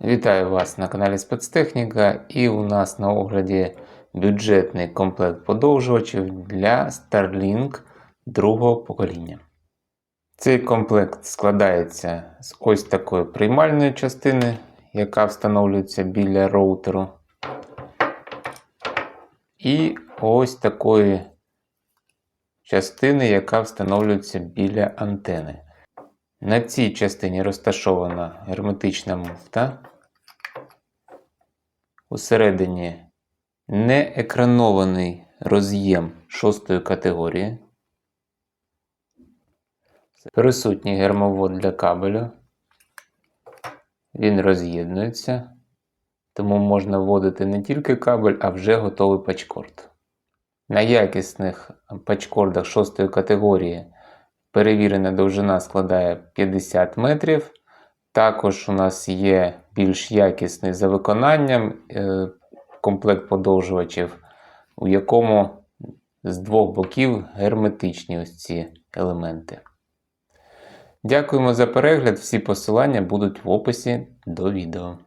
Вітаю вас на каналі Спецтехніка і у нас на огляді бюджетний комплект подовжувачів для Starlink другого покоління. Цей комплект складається з ось такої приймальної частини, яка встановлюється біля роутеру. І ось такої частини, яка встановлюється біля антени. На цій частині розташована герметична муфта. Усередині неекранований роз'єм шостої категорії. Присутній гермовод для кабелю. Він роз'єднується, тому можна вводити не тільки кабель, а вже готовий пачкорд. На якісних пачкордах шостої категорії перевірена довжина складає 50 метрів. Також у нас є більш якісний за виконанням е, комплект подовжувачів, у якому з двох боків герметичні ось ці елементи. Дякуємо за перегляд. Всі посилання будуть в описі до відео.